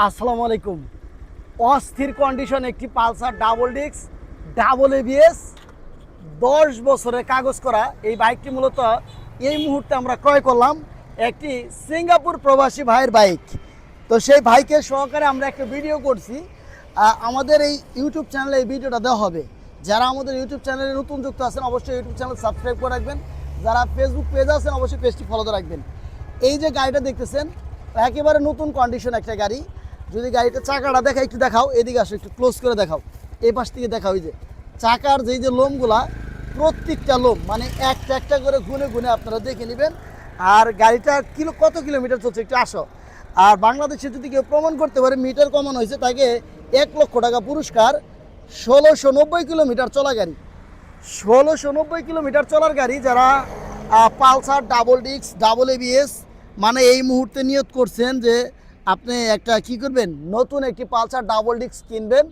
আসসালামু আলাইকুম। অস্থির কন্ডিশন একটি পালসার ডাবল ডিক্স ডাবল এবিএস দশ বছরের কাগজ করা। এই বাইকটি মূলত এই মুহূর্তে আমরা ক্রয় করলাম একটি সিঙ্গাপুর প্রবাসী ভাইয়ের বাইক তো সেই ভাইকে সহকারে আমরা একটা ভিডিও করছি। আমাদের এই ইউটিউব চ্যানেলে এই ভিডিওটা দেওয়া হবে। যারা আমাদের ইউটিউব চ্যানেলে নতুন যুক্ত আছেন, অবশ্যই ইউটিউব চ্যানেল সাবস্ক্রাইব করে রাখবেন। যারা ফেসবুক পেজ আছেন, অবশ্যই পেজটি ফলো করে রাখবেন। এই যে গাড়িটা দেখতেছেন, একেবারে নতুন কন্ডিশন একটা গাড়ি। যদি গাড়িটা চাকাটা দেখা একটু দেখাও, এদিকে আসো, একটু ক্লোজ করে দেখাও। এই পাশ থেকে দেখাও, এই যে। চাকার যেই যে লোমগুলা, প্রত্যেকটা লোম মানে একটা একটা করে গুনে গুনে আপনারা দেখে নেবেন। আর গাড়িটা কিলো, কত কিলোমিটার চলছে, একটু আসো। আর বাংলাদেশে যদি কেউ প্রমাণ করতে পারে, মিটার কমান হয়েছে, তাকে এক লক্ষ টাকা পুরস্কার, ষোলোশো নব্বই কিলোমিটার চলা গাড়ি। ষোলোশো নব্বই কিলোমিটার চলার গাড়ি যারা পালসার, ডাবল ডিক্স ডাবল এবিএস মানে এই মুহূর্তে নিয়োগ করছেন যে আপনি একটা কি করবেন? নতুন একটি পালসার ডাবল ডিক্স কিনবেন।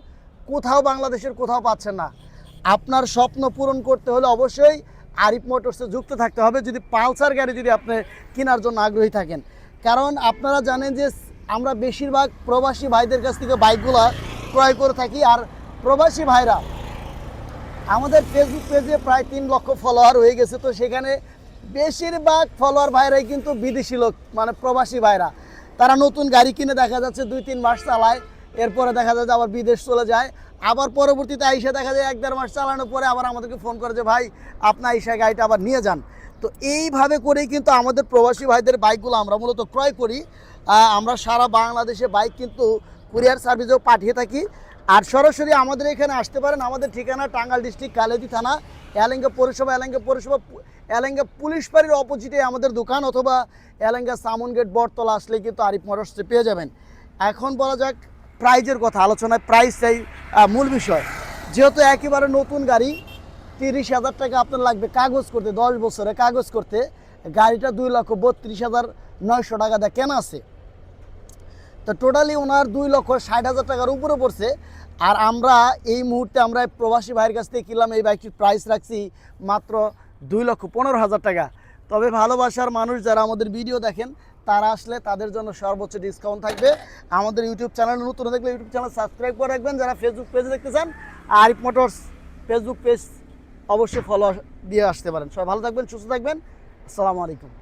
কোথাও বাংলাদেশের কোথাও পাচ্ছেন না। আপনার স্বপ্ন পূরণ করতে হলে অবশ্যই আরিফ মোটরসে যুক্ত থাকতে হবে যদি পালসার গাড়ি যদি আপনি কেনার জন্য আগ্রহী থাকেন। কারণ আপনারা জানেন যে আমরা বেশিরভাগ প্রবাসী ভাইদের কাছ থেকে বাইকগুলা ক্রয় করে থাকি। আর প্রবাসী ভাইরা, আমাদের ফেসবুক পেজে প্রায় তিন লক্ষ ফলোয়ার হয়ে গেছে। তো সেখানে বেশিরভাগ ফলোয়ার ভাইরাই কিন্তু বিদেশি লোক মানে প্রবাসী ভাইরা। তারা নতুন গাড়ি কিনে দেখা যাচ্ছে, দুই তিন মাস চালায়। এরপরে দেখা যাচ্ছে আবার বিদেশ চলে যায়। আবার পরবর্তীতে আইসা দেখা যায় এক দেড় মাস চালানোর পরে আবার আমাদেরকে ফোন করে যে, ভাই আপনার আইসা গাড়িটা আবার নিয়ে যান। তো এইভাবে করেই কিন্তু আমাদের প্রবাসী ভাইদের বাইকগুলো আমরা মূলত ক্রয় করি। আমরা সারা বাংলাদেশে বাইক কিন্তু কুরিয়ার সার্ভিসেও পাঠিয়ে থাকি। আর সরাসরি আমাদের এখানে আসতে পারেন, আমাদের ঠিকানা টাঙ্গাল ডিস্ট্রিক্ট কালেদি থানা, এলেঙ্গা পৌরসভা এলেঙ্গা পৌরসভা এলেঙ্গা পুলিশ বাড়ির অপোজিটে আমাদের দোকান অথবা এলেঙ্গা সামন গেট বটতলা আসলে কিন্তু আরিফ মোটরসে পেয়ে যাবেন। এখন বলা যাক প্রাইজের কথা, আলোচনায় প্রাইসটাই মূল বিষয়। যেহেতু একেবারে নতুন গাড়ি, তিরিশ হাজার টাকা আপনার লাগবে কাগজ করতে, দশ বছরে কাগজ করতে, গাড়িটা দুই লক্ষ বত্রিশ হাজার নয়শো টাকা দেয় কেনা আছে। তো টোটালি ওনার দুই লক্ষ ষাট হাজার টাকার উপরে পড়ছে। আর আমরা এই মুহূর্তে আমরা প্রবাসী ভাইয়ের কাছ থেকে কিনলাম, এই বাইকটির প্রাইস রাখছি মাত্র দুই লক্ষ পনেরো হাজার টাকা। তবে ভালোবাসার মানুষ যারা আমাদের ভিডিও দেখেন, তারা আসলে তাদের জন্য সর্বোচ্চ ডিসকাউন্ট থাকবে। আমাদের ইউটিউব চ্যানেল নতুন দেখলে ইউটিউব চ্যানেল সাবস্ক্রাইব করে রাখবেন। যারা ফেসবুক পেজে দেখতে চান আরিফ মোটরস ফেসবুক পেজ অবশ্যই ফলো দিয়ে আসতে পারেন। সবাই ভালো থাকবেন, সুস্থ থাকবেন। আসসালামু আলাইকুম।